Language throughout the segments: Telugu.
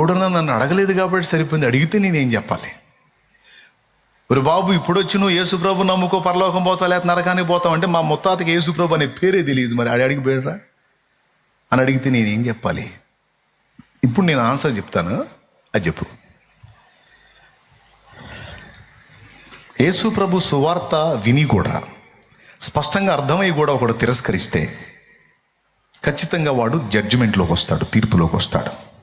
ఎవడన్నా నన్ను అడగలేదు కాబట్టి సరిపోయింది. అడిగితే నేనేం చెప్పాలి? ஒரு బాబు ఇప్పుడు వచ్చి నువ్వు యేసుప్రభు నమ్ముకో పరలోకం పోతావు లేకపోతే నరకానికి పోతావు అంటే మా ముత్తాతకి యేసుప్రభు అనే పేరే తెలియదు మరి. ఆడి అడిగి అని అడిగితే నేనేం చెప్పాలి? ఇప్పుడు నేను ఆన్సర్ చెప్తాను. అది చెప్పు. యేసుప్రభు సువార్త విని కూడా స్పష్టంగా అర్థమై కూడా ఒకడు తిరస్కరిస్తే ఖచ్చితంగా వాడు జడ్జిమెంట్లోకి వస్తాడు తీర్పులోకి వస్తాడు.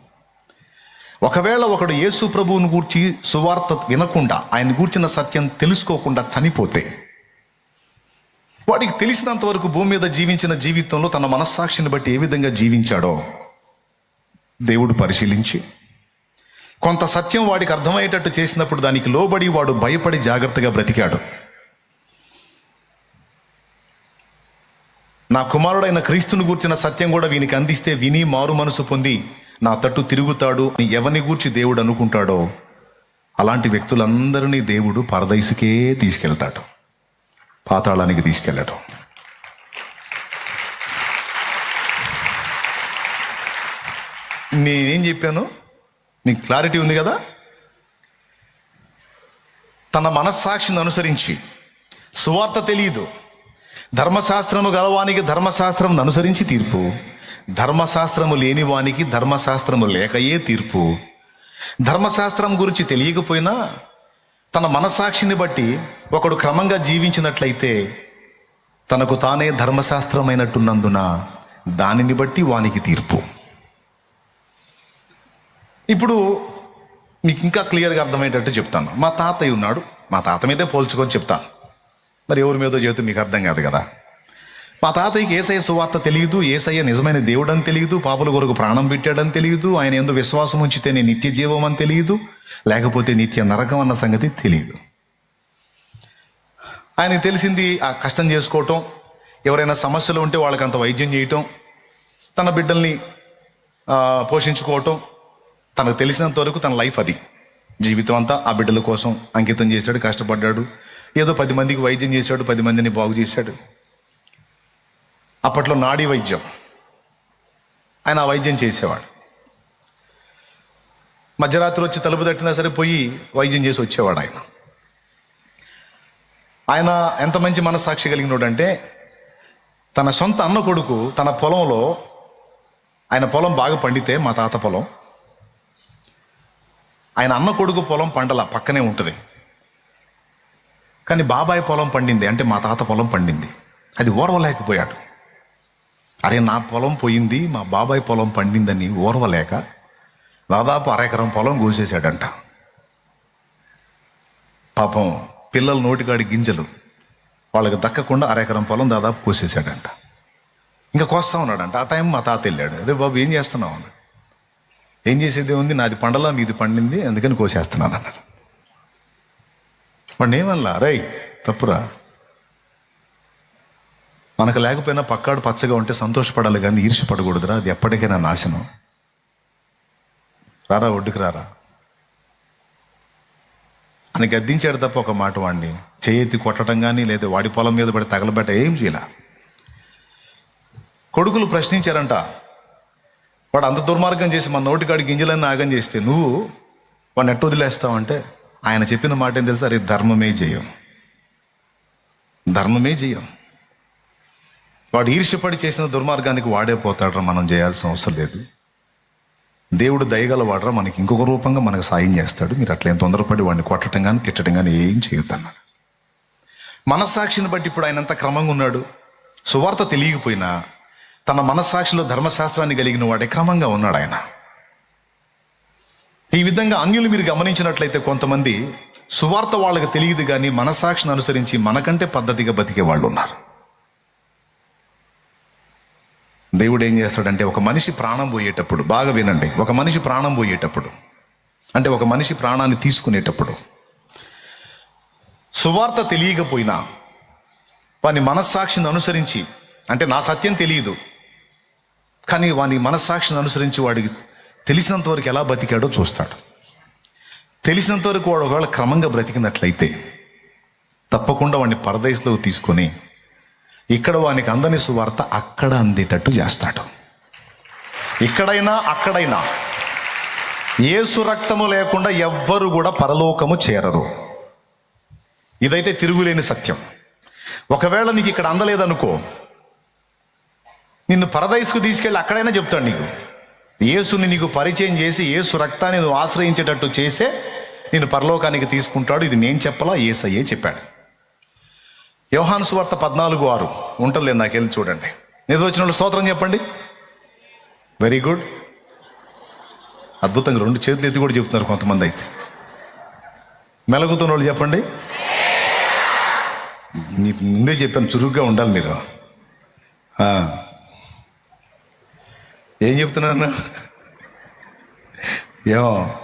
ఒకవేళ ఒకడు యేసు ప్రభువును గూర్చి సువార్త వినకుండా ఆయన గూర్చిన సత్యం తెలుసుకోకుండా చనిపోతే వాడికి తెలిసినంత వరకు భూమి మీద జీవించిన జీవితంలో తన మనస్సాక్షిని బట్టి ఏ విధంగా జీవించాడో దేవుడు పరిశీలించి కొంత సత్యం వాడికి అర్థమయ్యేటట్టు చేసినప్పుడు దానికి లోబడి వాడు భయపడి జాగ్రత్తగా బ్రతికాడు. నా కుమారుడైన క్రీస్తుని గూర్చిన సత్యం కూడా వీనికి అందిస్తే విని మారు మనసు పొంది నా తట్టు తిరుగుతాడు అని ఎవరిని గూర్చి దేవుడు అనుకుంటాడో? అలాంటి వ్యక్తులందరినీ దేవుడు పరదైసుకే తీసుకెళ్తాడు. పాతాళానికి తీసుకెళ్ళడం. నేనేం చెప్పాను? నీకు క్లారిటీ ఉంది కదా? తన మనస్సాక్షిని అనుసరించి సువార్త తెలియదు. ధర్మశాస్త్రము గలవానికి ధర్మశాస్త్రం అనుసరించి తీర్పు. ధర్మశాస్త్రము లేని వానికి ధర్మశాస్త్రము లేకయే తీర్పు. ధర్మశాస్త్రం గురించి తెలియకపోయినా తన మనసాక్షిని బట్టి ఒకడు క్రమంగా జీవించినట్లయితే తనకు తానే ధర్మశాస్త్రమైనట్టున్నందున దానిని బట్టి వానికి తీర్పు. ఇప్పుడు మీకు ఇంకా క్లియర్గా అర్థమయ్యేటట్టు చెప్తాను. మా తాతయ్య ఉన్నాడు. మా తాత మీదే పోల్చుకొని చెప్తాను. మరి ఎవరి మీదో చెబితే మీకు అర్థం కాదు కదా. మా తాతయ్యకి ఏసయ్య సువార్త తెలియదు ఏసయ్య నిజమైన దేవుడని తెలియదు పాపుల కొరకు ప్రాణం పెట్టాడని తెలియదు ఆయన ఎందు విశ్వాసం ఉంచితేనే నిత్య జీవం అని తెలియదు లేకపోతే నిత్య నరకం అన్న సంగతి తెలియదు. ఆయన తెలిసింది ఆ కష్టం చేసుకోవటం ఎవరైనా సమస్యలు ఉంటే వాళ్ళకి అంత వైద్యం చేయటం తన బిడ్డల్ని పోషించుకోవటం తనకు తెలిసినంత వరకు తన లైఫ్ అది. జీవితం అంతా ఆ బిడ్డల కోసం అంకితం చేశాడు కష్టపడ్డాడు ఏదో పది మందికి వైద్యం చేశాడు పది మందిని బాగు చేశాడు. అప్పట్లో నాడీ వైద్యం. ఆయన ఆ వైద్యం చేసేవాడు. మధ్యరాత్రి వచ్చి తలుపు తట్టినా సరే పోయి వైద్యం చేసి వచ్చేవాడు ఆయన. ఆయన ఎంత మంచి మనస్సాక్షి కలిగినోడంటే తన సొంత అన్న కొడుకు తన పొలంలో ఆయన పొలం బాగా పండితే మా తాత పొలం. ఆయన అన్న కొడుకు పొలం పండల పక్కనే ఉంటుంది. కానీ బాబాయ్ పొలం పండింది అంటే మా తాత పొలం పండింది. అది ఓర్వలేకపోయాడు. అరే నా పొలం పోయింది మా బాబాయ్ పొలం పండిందని ఓర్వలేక దాదాపు అరెకరం పొలం కోసేశాడంట. పాపం పిల్లల నోటికాడి గింజలు వాళ్ళకి దక్కకుండా అరెకరం పొలం దాదాపు కోసేశాడంట. ఇంకా కోస్తా ఉన్నాడంట. ఆ టైం మా తాత వెళ్ళాడు. అరే బాబు ఏం చేస్తున్నావు? అన్నాడు. ఏం చేసేది ఉంది? నాది పండలా మీది పండింది అందుకని కోసేస్తున్నాను అన్నాడు. వాడిని ఏమల్లా రై తప్పురా. మనకు లేకపోయినా పక్కాడు పచ్చగా ఉంటే సంతోషపడాలి కానీ ఈర్షపడకూడదురా అది ఎప్పటికైనా నాశనం. రారా ఒడ్డుకు రారా? అని గద్దించాడు తప్ప ఒక మాట వాడిని చేయెత్తి కొట్టడం కానీ లేదా వాడి పొలం మీద పడి తగలబెట్ట ఏం చేయలే? కొడుకులు ప్రశ్నించారంట వాడు అంత దుర్మార్గం చేసి మన నోటికాడి గింజలన్నీ ఆగం చేస్తే నువ్వు వాడిని ఎట్టు వదిలేస్తావంటే ఆయన చెప్పిన మాట ఏం తెలుసా? అరే ధర్మమే చేయం ధర్మమే చేయం వాడు ఈర్ష్యపడి చేసిన దుర్మార్గానికి వాడే పోతాడరా మనం చేయాల్సిన అవసరం లేదు. దేవుడు దయగలవాడరా మనకి ఇంకొక రూపంగా మనకు సాయం చేస్తాడు. మీరు అట్లా ఏం తొందరపడి వాడిని కొట్టడం కానీ తిట్టడం కానీ ఏం చేయొద్దన్నాడు. మనస్సాక్షిని బట్టి ఇప్పుడు ఆయన అంత క్రమంగా ఉన్నాడు? సువార్త తెలియకపోయినా తన మనస్సాక్షిలో ధర్మశాస్త్రాన్ని కలిగిన వాడే క్రమంగా ఉన్నాడు ఆయన. ఈ విధంగా అన్యులు మీరు గమనించినట్లయితే కొంతమంది సువార్త వాళ్ళకి తెలియదు కానీ మనస్సాక్షిని అనుసరించి మనకంటే పద్ధతిగా బతికే వాళ్ళు ఉన్నారు. దేవుడు ఏం చేస్తాడంటే ఒక మనిషి ప్రాణం పోయేటప్పుడు బాగా వినండి ఒక మనిషి ప్రాణం పోయేటప్పుడు అంటే ఒక మనిషి ప్రాణాన్ని తీసుకునేటప్పుడు సువార్త తెలియకపోయినా వాని మనస్సాక్షిని అనుసరించి అంటే నా సత్యం తెలియదు కానీ వాని మనస్సాక్షిని అనుసరించి వాడికి తెలిసినంత వరకు ఎలా బతికాడో చూస్తాడు. తెలిసినంత వరకు వాడు ఒకవేళ క్రమంగా బ్రతికినట్లయితే తప్పకుండా వాడిని పరదేశంలో తీసుకొని ఇక్కడ వానికి అందని సువార్త అక్కడ అందేటట్టు చేస్తాడు. ఇక్కడైనా అక్కడైనా ఏసు రక్తము లేకుండా ఎవ్వరు కూడా పరలోకము చేరరు. ఇదైతే తిరుగులేని సత్యం. ఒకవేళ నీకు ఇక్కడ అందలేదనుకో నిన్ను పరదైస్కు తీసుకెళ్ళి అక్కడైనా చెప్తాడు నీకు. యేసుని నీకు పరిచయం చేసి యేసు రక్తాన్ని నువ్వు ఆశ్రయించేటట్టు చేసే నేను పరలోకానికి తీసుకుంటాడు. ఇది నేను చెప్పలా ఏసయ్యే చెప్పాడు. యోహాను సువార్త పద్నాలుగు ఆరు. ఉంటుంది నాకు వెళ్ళి చూడండి. నిద్ర వచ్చిన వాళ్ళు స్తోత్రం చెప్పండి. వెరీ గుడ్ అద్భుతంగా రెండు చేతులు ఎత్తి కూడా చెప్తున్నారు కొంతమంది అయితే. మెలగుతున్న వాళ్ళు చెప్పండి. మీకు ముందే చెప్పాను చురుగ్గా ఉండాలి మీరు. ఏం చెప్తున్నాను ఏమో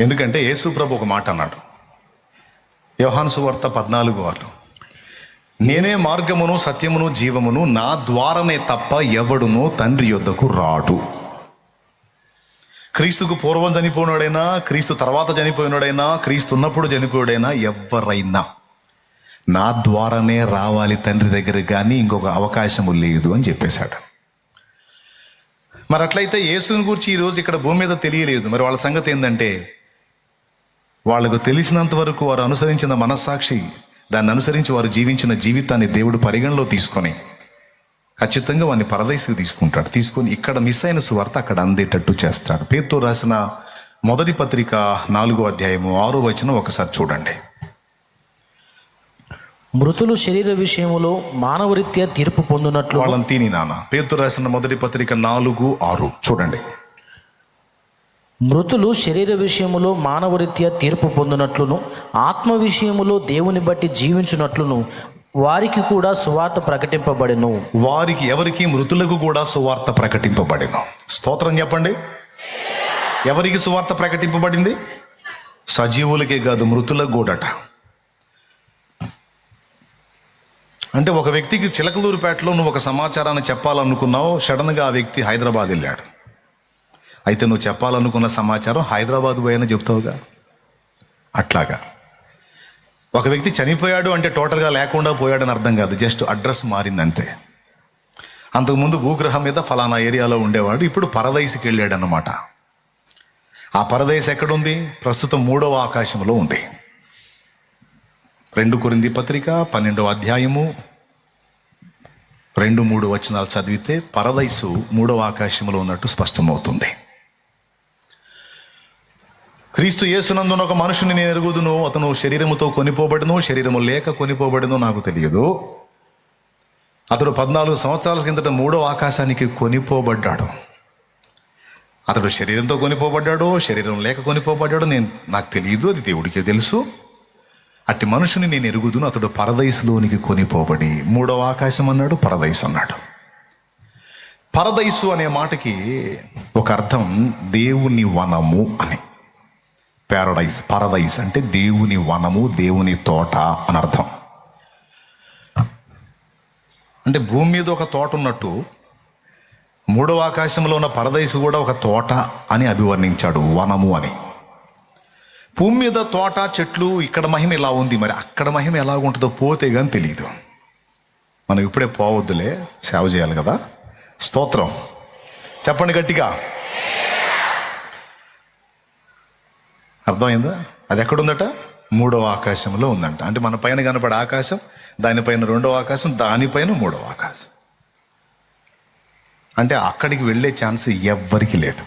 ఎందుకంటే యేసు ప్రభు ఒక మాట అన్నాడు. యోహాన్సు వార్త పద్నాలుగు వారు నేనే మార్గమును సత్యమును జీవమును నా ద్వారనే తప్ప ఎవడునో తండ్రి యొద్దకు రాడు. క్రీస్తుకు పూర్వం చనిపోయినాడైనా క్రీస్తు తర్వాత చనిపోయినాడైనా క్రీస్తు ఉన్నప్పుడు చనిపోయాడైనా ఎవరైనా నా ద్వారానే రావాలి తండ్రి దగ్గర కానీ ఇంకొక అవకాశము లేదు అని చెప్పేశాడు. మరి అట్లయితే యేసుని గురించి ఈరోజు ఇక్కడ భూమి మీద తెలియలేదు. మరి వాళ్ళ సంగతి ఏంటంటే వాళ్ళకు తెలిసినంత వరకు వారు అనుసరించిన మనస్సాక్షి దాన్ని అనుసరించి వారు జీవించిన జీవితాన్ని దేవుడు పరిగణలో తీసుకొని ఖచ్చితంగా వాడిని పరదేశకు తీసుకుంటాడు. తీసుకొని ఇక్కడ మిస్ అయిన సువార్త అక్కడ అందేటట్టు చేస్తాడు. పేరుతో రాసిన మొదటి పత్రిక నాలుగో అధ్యాయము ఆరో వచనం ఒకసారి చూడండి. మృతులు శరీర విషయములో మానవరీత్యా తీర్పు పొందినట్లు వాళ్ళని తిని నాన్న. పేరుతో రాసిన మొదటి పత్రిక నాలుగు ఆరు చూడండి. మృతులు శరీర విషయములో మానవరీత్యా తీర్పు పొందినట్లును ఆత్మ విషయములో దేవుని బట్టి జీవించున్నట్లును వారికి కూడా సువార్త ప్రకటింపబడెను. వారికి ఎవరికి? మృతులకు కూడా సువార్త ప్రకటింపబడిన. స్తోత్రం చెప్పండి. ఎవరికి సువార్త ప్రకటింపబడింది? సజీవులకే కాదు మృతులకు కూడాట. అంటే ఒక వ్యక్తికి చిలకలూరుపేటలో నువ్వు ఒక సమాచారాన్ని చెప్పాలనుకున్నావు సడన్గా ఆ వ్యక్తి హైదరాబాద్ వెళ్ళాడు. అయితే నువ్వు చెప్పాలనుకున్న సమాచారం హైదరాబాద్ పోయినా చెప్తావుగా? అట్లాగా. ఒక వ్యక్తి చనిపోయాడు అంటే టోటల్గా లేకుండా పోయాడని అర్థం కాదు. జస్ట్ అడ్రస్ మారింది అంతే అంతకుముందు భూగ్రహం మీద ఫలానా ఏరియాలో ఉండేవాడు ఇప్పుడు పరదైస్కి వెళ్ళాడు అనమాట ఆ పరదైస్ ఎక్కడుంది? ప్రస్తుతం మూడవ ఆకాశంలో ఉంది. రెండు కొరింది పత్రిక పన్నెండవ అధ్యాయము రెండు మూడు వచనాలు చదివితే పరదైసు మూడవ ఆకాశంలో ఉన్నట్టు స్పష్టమవుతుంది. క్రీస్తు యేసునందున ఒక మనుషుని నేను ఎరుగుదును అతను శరీరముతో కొనిపోబడును శరీరము లేక కొనిపోబడును నాకు తెలియదు. అతడు పద్నాలుగు సంవత్సరాల కిందట మూడో ఆకాశానికి కొనిపోబడ్డాడు. అతడు శరీరంతో కొనిపోబడ్డాడు శరీరం లేక కొనిపోబడ్డాడు నేను నాకు తెలియదు అది దేవుడికే తెలుసు. అట్టి మనుషుని నేను ఎరుగుదును అతడు పరదైసులోనికి కొనిపోబడి మూడవ ఆకాశం అన్నాడు పరదైసు అన్నాడు. పరదైసు అనే మాటకి ఒక అర్థం దేవుని వనము అని. పారడైజ్ పారడైజ్ అంటే దేవుని వనము దేవుని తోట అని అర్థం. అంటే భూమి మీద ఒక తోట ఉన్నట్టు మూడవ ఆకాశంలో ఉన్న పరదైసు కూడా ఒక తోట అని అభివర్ణించాడు వనము అని. భూమి మీద తోట చెట్లు ఇక్కడ మహిమ ఇలా ఉంది? మరి అక్కడ మహిమ ఎలా ఉంటుందో పోతే కానీ తెలియదు మనం ఇప్పుడే పోవద్దులే సేవ చేయాలి కదా. స్తోత్రం. చెప్పండి గట్టిగా. అర్థమైందా? అది ఎక్కడుందట? మూడవ ఆకాశంలో ఉందంట. అంటే మన పైన కనపడే ఆకాశం దానిపైన రెండవ ఆకాశం దానిపైన మూడవ ఆకాశం. అంటే అక్కడికి వెళ్ళే ఛాన్స్ ఎవ్వరికి లేదు.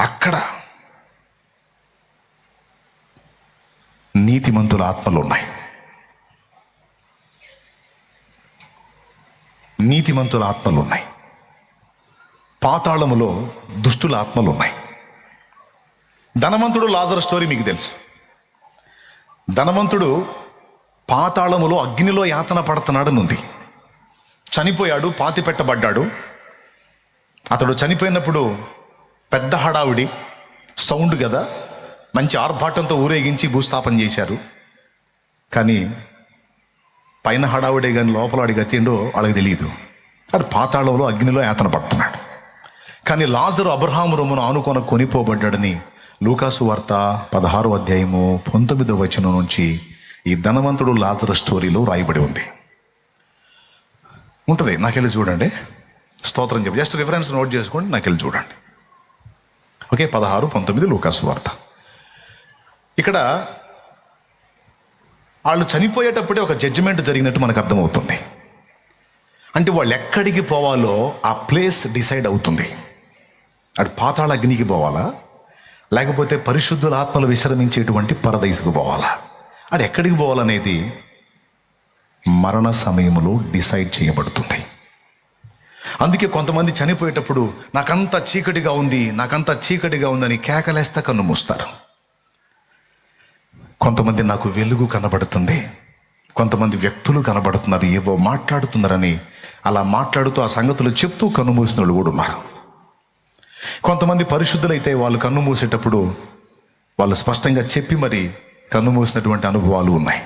అక్కడ నీతిమంతుల ఆత్మలు ఉన్నాయి. నీతిమంతుల ఆత్మలు ఉన్నాయి. పాతాళములో దుష్టుల ఆత్మలు ఉన్నాయి. ధనవంతుడు లాజర్ స్టోరీ మీకు తెలుసు. ధనవంతుడు పాతాళములో అగ్నిలో యాతన పడుతున్నాడనుంది చనిపోయాడు పాతి పెట్టబడ్డాడు. అతడు చనిపోయినప్పుడు పెద్ద హడావుడి సౌండ్ కదా మంచి ఆర్భాటంతో ఊరేగించి భూస్థాపన చేశారు. కానీ పైన హడావుడే కానీ లోపల అడిగి గతిండో వాళ్ళకి తెలియదు వాడు పాతాళంలో అగ్నిలో యాతన పడుతున్నాడు. కానీ లాజరు అబ్రహాము రొమ్మును ఆనుకొన కొనిపోబడ్డాడని లూకాసు వార్త పదహారు అధ్యాయము పంతొమ్మిదో వచనం నుంచి ఈ ధనవంతుడు లాజరు స్టోరీలో రాయబడి ఉంది. ఉంటుంది నాకెళ్ళి చూడండి. స్తోత్రం చెప్పి. జస్ట్ రిఫరెన్స్ నోట్ చేసుకోండి నాకు వెళ్ళి చూడండి. ఓకే పదహారు పంతొమ్మిది లూకాసు వార్త. ఇక్కడ వాళ్ళు చనిపోయేటప్పుడే ఒక జడ్జిమెంట్ జరిగినట్టు మనకు అర్థమవుతుంది. అంటే వాళ్ళు ఎక్కడికి పోవాలో ఆ ప్లేస్ డిసైడ్ అవుతుంది. అటు పాతాళ అగ్నికి పోవాలా? లేకపోతే పరిశుద్ధుల ఆత్మలు విశ్రమించేటువంటి పరదైసుకు పోవాలా? అది ఎక్కడికి పోవాలనేది మరణ సమయంలో డిసైడ్ చేయబడుతుంది. అందుకే కొంతమంది చనిపోయేటప్పుడు నాకంత చీకటిగా ఉంది నాకంత చీకటిగా ఉందని కేకలేస్తా కన్ను మూస్తారు. కొంతమంది నాకు వెలుగు కనబడుతుంది. కొంతమంది వ్యక్తులు కనబడుతున్నారు ఏవో మాట్లాడుతున్నారని. అలా మాట్లాడుతూ ఆ సంగతులు చెప్తూ కన్ను మూసిన వాళ్ళు కూడా ఉన్నారు. కొంతమంది పరిశుద్ధులైతే వాళ్ళు కన్ను మూసేటప్పుడు వాళ్ళు స్పష్టంగా చెప్పి మరి కన్ను మూసినటువంటి అనుభవాలు ఉన్నాయి.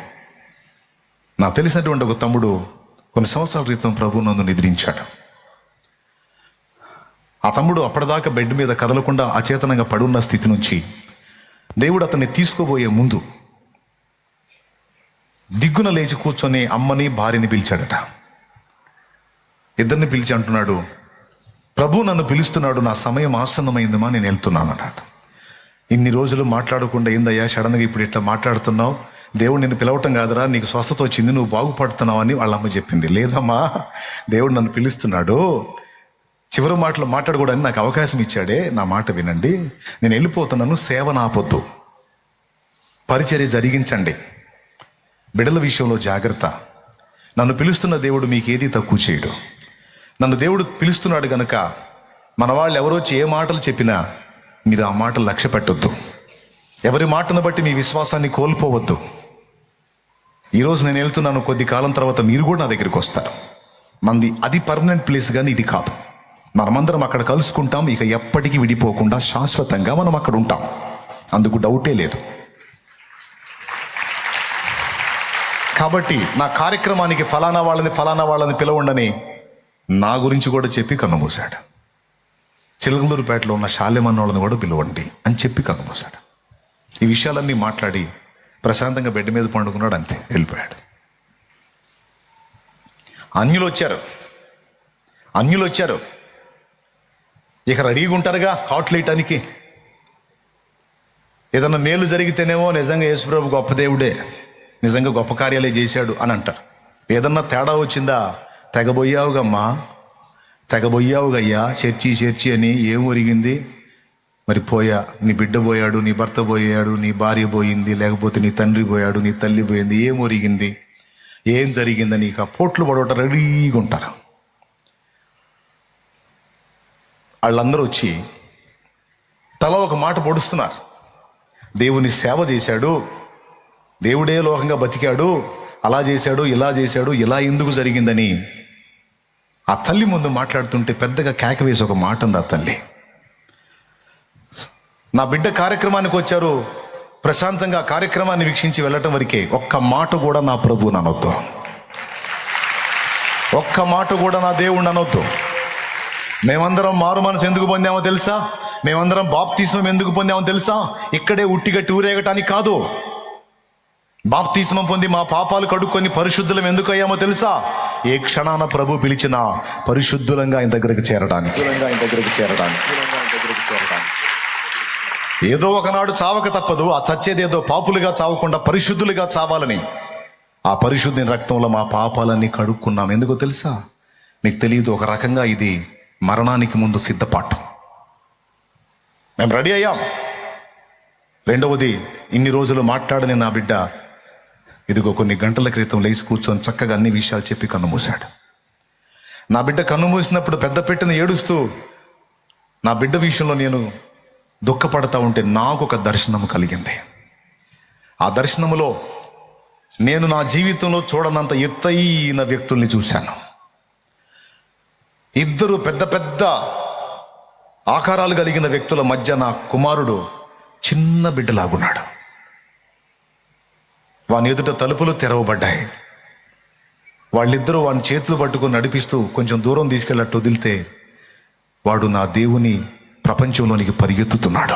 నాకు తెలిసినటువంటి ఒక తమ్ముడు కొన్ని సంవత్సరాల క్రితం ప్రభు నన్ను నిద్రించాడు. ఆ తమ్ముడు అప్పటిదాకా బెడ్ మీద కదలకుండా అచేతనంగా పడున్న స్థితి నుంచి దేవుడు అతన్ని తీసుకోబోయే ముందు దిగ్గున లేచి కూర్చొని అమ్మని భార్యని పిలిచాడట. ఇద్దరిని పిలిచి అంటున్నాడు ప్రభు నన్ను పిలుస్తున్నాడు నా సమయం ఆసన్నమైందమ్మా నేను వెళ్తున్నానట ఇన్ని రోజులు మాట్లాడకుండా ఏందయ్యా సడన్గా ఇప్పుడు ఇట్లా మాట్లాడుతున్నావు? దేవుడు నిన్ను పిలవటం కాదురా నీకు స్వస్థత వచ్చింది నువ్వు బాగుపడుతున్నావు అని వాళ్ళ అమ్మ చెప్పింది. లేదమ్మా దేవుడు నన్ను పిలుస్తున్నాడు. చివరి మాటలు మాట్లాడకూడదని నాకు అవకాశం ఇచ్చాడే నా మాట వినండి. నేను వెళ్ళిపోతున్నాను సేవ నాపొద్దు పరిచర్య జరిగించండి. బిడల విషయంలో జాగ్రత్త. నన్ను పిలుస్తున్న దేవుడు మీకు తక్కువ చేయడు. నన్ను దేవుడు పిలుస్తున్నాడు గనుక మన వాళ్ళు ఎవరో ఏ మాటలు చెప్పినా మీరు ఆ మాటలు లక్ష్య పెట్టొద్దు ఎవరి మాటను బట్టి మీ విశ్వాసాన్ని కోల్పోవద్దు. ఈరోజు నేను వెళ్తున్నాను కొద్ది కాలం తర్వాత మీరు కూడా నా దగ్గరికి వస్తారు. మంది అది పర్మనెంట్ ప్లేస్ కానీ ఇది కాదు. మనమందరం అక్కడ కలుసుకుంటాం ఇక ఎప్పటికీ విడిపోకుండా శాశ్వతంగా మనం అక్కడ ఉంటాం. అందుకు డౌటే లేదు. కాబట్టి నా కార్యక్రమానికి ఫలానా వాళ్ళని ఫలానా వాళ్ళని పిలవండని నా గురించి కూడా చెప్పి కన్నుమూశాడు. చిలకలూరుపేటలో ఉన్న శాల్యమన్న వాళ్ళని కూడా పిలవండి అని చెప్పి కన్నుమూశాడు. ఈ విషయాలన్నీ మాట్లాడి ప్రశాంతంగా బెడ్ మీద పండుకున్నాడు అంతే వెళ్ళిపోయాడు. అన్యులు వచ్చారు. అన్యులు వచ్చారు. ఇక రెడీగా ఉంటారుగా కాట్లేయటానికి ఏదన్నా మేలు జరిగితేనేమో నిజంగా యేసుప్రభు గొప్ప దేవుడే నిజంగా గొప్ప కార్యాలే చేశాడు అని అంటారు. ఏదన్నా తేడా వచ్చిందా? తెగబోయావుగమ్మా తెగబోయావుగయ్యా చర్చి చర్చి అని ఏం ఒరిగింది మరి పోయా. నీ బిడ్డ పోయాడు నీ భర్త పోయాడు నీ భార్య పోయింది లేకపోతే నీ తండ్రి పోయాడు నీ తల్లి పోయింది ఏం ఒరిగింది ఏం జరిగిందని ఇక పోట్లు పడవట రెడీగా ఉంటారు వాళ్ళందరూ వచ్చి తల ఒక మాట పొడుస్తున్నారు. దేవుని సేవ చేశాడు. దేవుడే లోకంగా బతికాడు. అలా చేశాడు ఇలా చేశాడు ఇలా ఎందుకు జరిగిందని ఆ తల్లి ముందు మాట్లాడుతుంటే పెద్దగా కేక వేసి ఒక మాట ఉంది ఆ తల్లి. నా బిడ్డ కార్యక్రమానికి వచ్చారు. ప్రశాంతంగా కార్యక్రమాన్ని వీక్షించి వెళ్ళటం వరకే ఒక్క మాట కూడా నా ప్రభు ననొద్దు ఒక్క మాట కూడా నా దేవుడు అనొద్దు మేమందరం మారు మనసు ఎందుకు పొందామో తెలుసా? మేమందరం బాప్తీసం ఎందుకు పొందామో తెలుసా? ఇక్కడే ఉట్టిగా టూరేగటానికి కాదు. బాప్తీసం పొంది మా పాపాలు కడుక్కొని పరిశుద్ధులం ఎందుకు అయ్యామో తెలుసా? ఏ క్షణాన ప్రభు పిలిచిన పరిశుద్ధులంగా ఆయన దగ్గరికి చేరడానికి. ఆయన దగ్గరికి చేరడానికి. ఏదో ఒకనాడు చావక తప్పదు ఆ చచ్చేదేదో పాపులుగా చావకుండా పరిశుద్ధులుగా చావాలని. ఆ పరిశుద్ధి రక్తంలో మా పాపాలన్నీ కడుక్కున్నాం. ఎందుకో తెలుసా? మీకు తెలియదు ఒక రకంగా ఇది మరణానికి ముందు సిద్ధపాటు మేము రెడీ అయ్యాం. రెండవది ఇన్ని రోజులు మాట్లాడని నా బిడ్డ ఇదిగో కొన్ని గంటల క్రితం లేచి కూర్చొని చక్కగా అన్ని విషయాలు చెప్పి కన్నుమూశాడు. నా బిడ్డ కన్నుమూసినప్పుడు పెద్ద పెట్టిన ఏడుస్తూ నా బిడ్డ విషయంలో నేను దుఃఖపడతా ఉంటే నాకు ఒక దర్శనం కలిగింది. ఆ దర్శనములో నేను నా జీవితంలో చూడనంత ఎత్తైన వ్యక్తుల్ని చూశాను. ఇద్దరు పెద్ద పెద్ద ఆకారాలు కలిగిన వ్యక్తుల మధ్య నా కుమారుడు చిన్న బిడ్డలాగున్నాడు. వాని ఎదుట తలుపులు తెరవబడ్డాయి. వాళ్ళిద్దరూ వాని చేతులు పట్టుకొని నడిపిస్తూ కొంచెం దూరం తీసుకెళ్ళట్టు వదిలితే వాడు నా దేవుని ప్రపంచంలోనికి పరిగెత్తుతున్నాడు.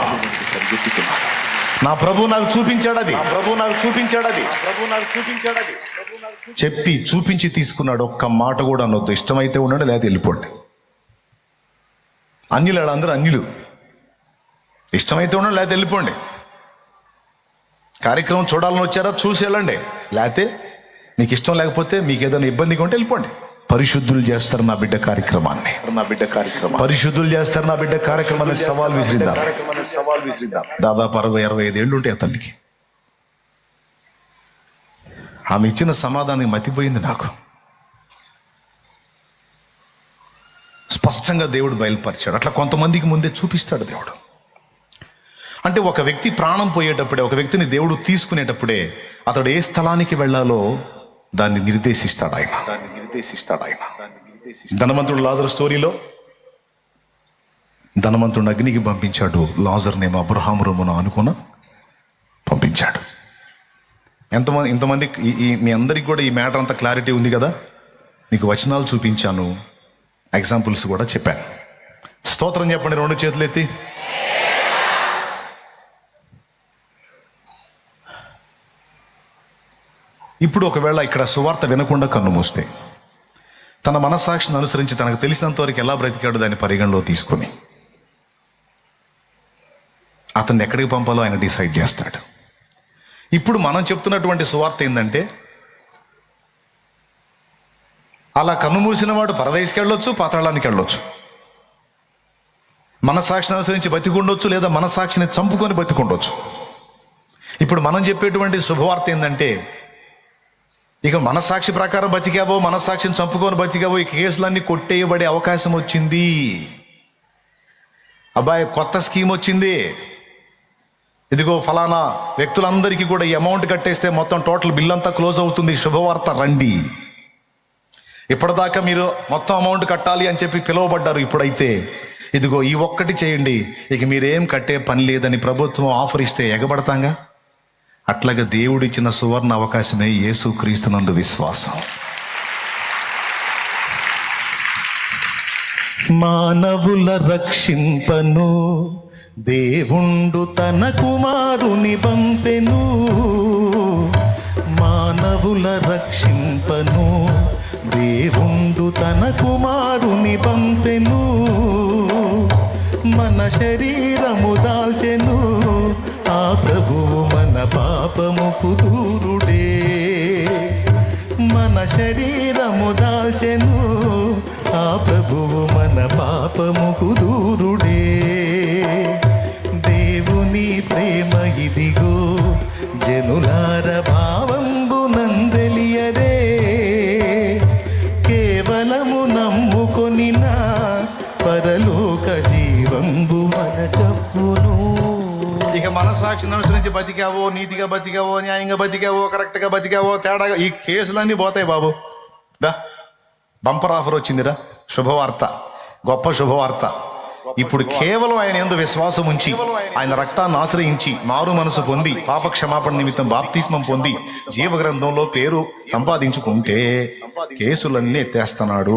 నా ప్రభు నాకు చూపించాడు అది ప్రభు నాకు చూపించాడు అది ప్రభు నాకు చూపించాడు అది చెప్పి చూపించి తీసుకున్నాడు. ఒక్క మాట కూడా అనొద్దు. ఇష్టమైతే ఉండండి లేదా వెళ్ళిపోండి. అన్యులు అందరూ అన్యులు. ఇష్టమైతే ఉండండి లేకపోతే వెళ్ళిపోండి. కార్యక్రమం చూడాలని వచ్చారా? చూసి వెళ్ళండి. లేకపోతే మీకు ఇష్టం లేకపోతే మీకు ఏదైనా ఇబ్బందిగా ఉంటే వెళ్ళిపోండి. పరిశుద్ధులు చేస్తారు నా బిడ్డ కార్యక్రమాన్ని. నా బిడ్డ కార్యక్రమం పరిశుద్ధులు చేస్తారు నా బిడ్డ కార్యక్రమాన్ని సవాల్ విసిరిద్దాం. సవాల్ విసిరిద్దాం. దాదాపు అరవై అరవై ఐదు ఏళ్ళు ఉంటాయి ఆ తల్లికి ఆమె ఇచ్చిన సమాధానం మతిపోయింది నాకు. స్పష్టంగా దేవుడు బయలుపరిచాడు. అట్లా కొంతమందికి ముందే చూపిస్తాడు దేవుడు. అంటే ఒక వ్యక్తి ప్రాణం పోయేటప్పుడే ఒక వ్యక్తిని దేవుడు తీసుకునేటప్పుడే అతడు ఏ స్థలానికి వెళ్ళాలో దాన్ని నిర్దేశిస్తాడు ఆయన. దాన్ని నిర్దేశిస్తాడు ఆయన. ధనవంతుడు లాజర్ స్టోరీలో ధనవంతుడు అగ్నికి పంపించాడు. లాజర్నేమో అబ్రహాము రొమ్మును అనుకున్న పంపించాడు. ఎంతమంది ఇంతమంది ఈ- మీ అందరికి కూడా ఈ మ్యాటర్ అంతా క్లారిటీ ఉంది కదా? మీకు వచనాలు చూపించాను. ఎగ్జాంపుల్స్ కూడా చెప్పాను. స్తోత్రం చెప్పండి రెండు చేతులు ఇప్పుడు ఒకవేళ ఇక్కడ సువార్త వినకుండా కన్ను మూస్తే తన మనస్సాక్షిని అనుసరించి తనకు తెలిసినంతవరకు ఎలా బ్రతికాడు దాన్ని పరిగణలో తీసుకొని అతన్ని ఎక్కడికి పంపాలో ఆయన డిసైడ్ చేస్తాడు. ఇప్పుడు మనం చెప్తున్నటువంటి సువార్త ఏంటంటే అలా కన్ను మూసిన వాడు పరదేశికి వెళ్ళొచ్చు పాతాళానికి వెళ్ళొచ్చు. మనస్సాక్షిని అనుసరించి బతికుండొచ్చు లేదా మనస్సాక్షిని చంపుకొని బతికుండొచ్చు. ఇప్పుడు మనం చెప్పేటువంటి శుభవార్త ఏంటంటే ఇక మనస్సాక్షి ప్రకారం బతికావో మనస్సాక్షిని చంపుకొని బతికావో ఈ కేసులన్నీ కొట్టేయబడే అవకాశం వచ్చింది. అబ్బాయి కొత్త స్కీమ్ వచ్చింది. ఇదిగో ఫలానా వ్యక్తులందరికీ కూడా ఈ అమౌంట్ కట్టేస్తే మొత్తం టోటల్ బిల్ అంతా క్లోజ్ అవుతుంది. శుభవార్త రండి. ఇప్పటిదాకా మీరు మొత్తం అమౌంట్ కట్టాలి అని చెప్పి పిలువబడ్డారు ఇప్పుడైతే. ఇదిగో ఈ ఒక్కటి చేయండి. ఇక మీరేం కట్టే పని లేదని ప్రభుత్వం ఆఫర్ ఇస్తే ఎగబడతాంగా? అట్లాగే దేవుడిచ్చిన సువర్ణ అవకాశమే యేసు క్రీస్తునందు విశ్వాసం. మానవుల రక్షింపను దేవుండు తన కుమారుని పంపెను. మానవుల రక్షింపను దేవుండు తన కుమారుని పంపెను. మన శరీరముదా పాపముకు దూరుడే మన శరీరము దాల్చెను ఆ ప్రభువు మన పాపముకు దూరుడే దేవుని ప్రేమ ఇదిగో జనులార భావ ఇక మనసాక్షిని అనుసరించి బతికావో నీతిగా బతికావో న్యాయంగా బతికావో కరెక్ట్గా బతికావో తేడాగా ఈ కేసులన్నీ పోతాయి బాబు. దా బంపర్ ఆఫర్ వచ్చిందిరా. శుభవార్త. గొప్ప శుభవార్త. ఇప్పుడు కేవలం ఆయన ఎందు విశ్వాసం ఉంచి ఆయన రక్తాన్ని ఆశ్రయించి మారు మనసు పొంది పాప క్షమాపణ నిమిత్తం బాప్తిస్మం పొంది జీవ గ్రంథంలో పేరు సంపాదించుకుంటే కేసులన్నీ ఎత్తేస్తున్నాడు.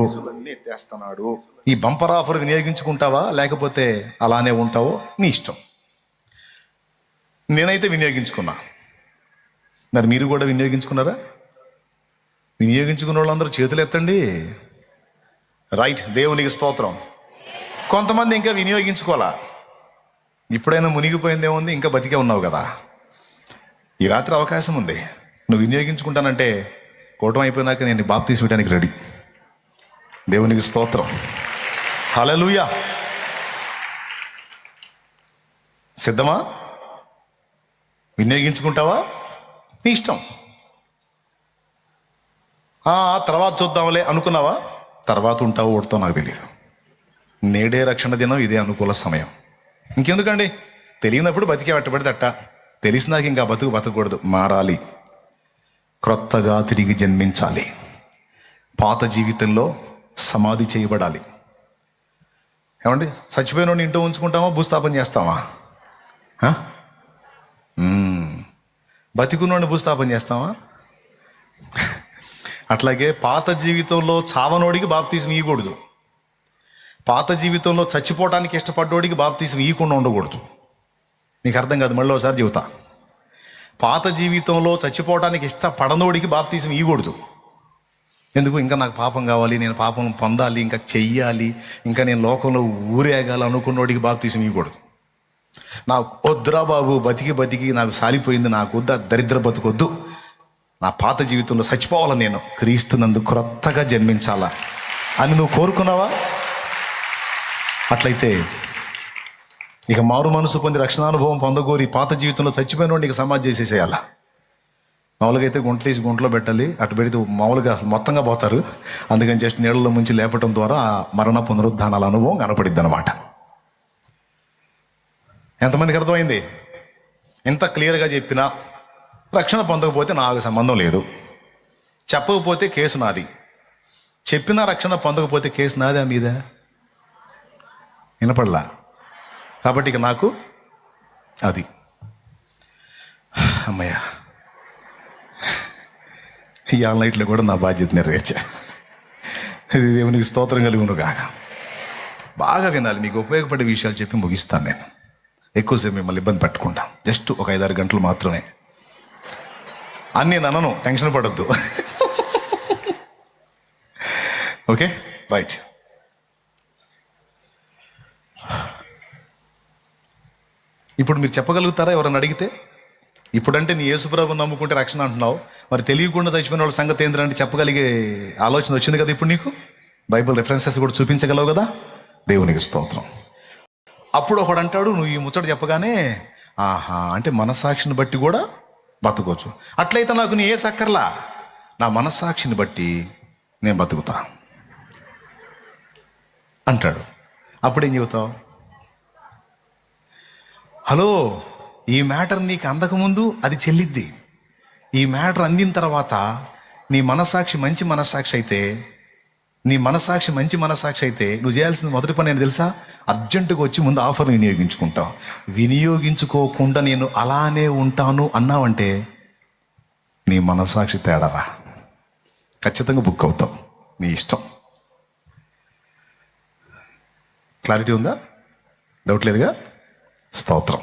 ఈ బంపర్ ఆఫర్ వినియోగించుకుంటావా? లేకపోతే అలానే ఉంటావో? నీ ఇష్టం. నేనైతే వినియోగించుకున్నా. మరి మీరు కూడా వినియోగించుకున్నారా? వినియోగించుకున్న వాళ్ళందరూ చేతులు ఎత్తండి. రైట్ దేవునికి స్తోత్రం. కొంతమంది ఇంకా వినియోగించుకోవాలా? ఇప్పుడైనా మునిగిపోయిందేముంది? ఇంకా బతికే ఉన్నావు కదా. ఈ రాత్రి అవకాశం ఉంది. నువ్వు వినియోగించుకుంటానంటే కూటమి అయిపోయినాక నేను బాప్ తీసుకోవడానికి రెడీ. దేవునికి స్తోత్రం. హలలుయా సిద్ధమా? వినియోగించుకుంటావా? నీ ఇష్టం. ఆ, తర్వాత చూద్దాంలే అనుకున్నావా? తర్వాత ఉంటావు ఓడతావు నాకు తెలియదు నేడే రక్షణ దినం ఇదే అనుకూల సమయం. ఇంకెందుకండి? తెలియనప్పుడు బతికే పట్టబడి తట్ట. తెలిసినాక ఇంకా బతుకు బతకూడదు. మారాలి. క్రొత్తగా తిరిగి జన్మించాలి. పాత జీవితంలో సమాధి చేయబడాలి. ఏమండి? చచ్చిపోయిన ఇంట్లో ఉంచుకుంటామా? భూస్థాపన చేస్తామా? బతికున్నోడిని భూస్థాపన చేస్తావా? అట్లాగే పాత జీవితంలో చావనోడికి బాప్తీసం ఇవ్వకూడదు పాత జీవితంలో చచ్చిపోవటానికి ఇష్టపడ్డోడికి బాప్తీసం ఇవ్వకుండా ఉండకూడదు. మీకు అర్థం కాదు మళ్ళీ ఒకసారి చెబుతా. పాత జీవితంలో చచ్చిపోవటానికి ఇష్టపడనోడికి బాప్తీసం ఇవ్వకూడదు ఎందుకు? ఇంకా నాకు పాపం కావాలి నేను పాపం పొందాలి ఇంకా చెయ్యాలి ఇంకా నేను లోకంలో ఊరేగాలి అనుకున్నోడికి బాప్తీసం ఇవ్వకూడదు నాకు వద్దురా బాబు బతికి బతికి నాకు సాలిపోయింది నాకు వద్దు దరిద్ర బతుకొద్దు. నా పాత జీవితంలో చచ్చిపోవాలి నేను? క్రీస్తునందు క్రొత్తగా జన్మించాలా? అని నువ్వు కోరుకున్నావా? అట్లయితే ఇక మారు మనసు పొంది రక్షణానుభవం పొందగోరి పాత జీవితంలో చచ్చిపోయిన వాడికి సమాజ్ చేసేసేయాలా? మామూలుగా అయితే గుంట తీసి గుంటలో పెట్టాలి అటు పెడితే మామూలుగా మొత్తంగా పోతారు. అందుకని జస్ట్ నీళ్ళలో ముంచి లేపటం ద్వారా ఆ మరణ పునరుద్ధానాల అనుభవం కనపడిద్ది అనమాట ఎంతమందికి అర్థమైంది? ఇంత క్లియర్గా చెప్పినా రక్షణ పొందకపోతే నాకు సంబంధం లేదు. చెప్పకపోతే కేసు నాది. చెప్పినా రక్షణ పొందకపోతే కేసు నాదా మీద? వినపడలా? కాబట్టి ఇక నాకు అది. అమ్మయ్య. ఈ ఆన్లైట్లో కూడా నా బాధ్యత నెరవేర్చా. ఇది దేవునికి స్తోత్రం కలుగును కాక బాగా వినాలి మీకు ఉపయోగపడే విషయాలు చెప్పి ముగిస్తాను నేను. ఎక్కువసేపు మిమ్మల్ని ఇబ్బంది పెట్టకుండా జస్ట్ ఒక ఐదారు గంటలు మాత్రమే. అని నేను అనను టెన్షన్ పడద్దు. ఓకే? రైట్ ఇప్పుడు మీరు చెప్పగలుగుతారా ఎవరన్నా అడిగితే? ఇప్పుడంటే నీ యేసుప్రభు నమ్ముకుంటే రక్షణ అంటున్నావు. మరి తెలియకుండా చచ్చిపోయిన వాళ్ళ సంగతి ఏంటంటే చెప్పగలిగే ఆలోచన వచ్చింది కదా ఇప్పుడు నీకు? బైబిల్ రెఫరెన్సెస్ కూడా చూపించగలవు కదా? దేవునికి స్తోత్రం. అప్పుడు ఒకడు అంటాడు నువ్వు ఈ ముచ్చట చెప్పగానే ఆహా అంటే మనస్సాక్షిని బట్టి కూడా బతుకోవచ్చు. అట్లయితే నాకు నీ ఏ సక్కర్లా? నా మనస్సాక్షిని బట్టి నేను బతుకుతా. అంటాడు. అప్పుడేం చెబుతావు? హలో ఈ మ్యాటర్ నీకు అందకముందు అది చెల్లిద్ది. ఈ మ్యాటర్ అందిన తర్వాత నీ మనస్సాక్షి మంచి మనస్సాక్షి అయితే నీ మనసాక్షి మంచి మనసాక్షి అయితే నువ్వు చేయాల్సిన మొదటి పని ఏంటి తెలుసా? అర్జెంటుగా వచ్చి ముందు ఆఫర్ని వినియోగించుకుంటావు. వినియోగించుకోకుండా నేను అలానే ఉంటాను అన్నావంటే నీ మనసాక్షి తేడారా? ఖచ్చితంగా బుక్ అవుతావు. నీ ఇష్టం. క్లారిటీ ఉందా? డౌట్ లేదుగా? స్తోత్రం.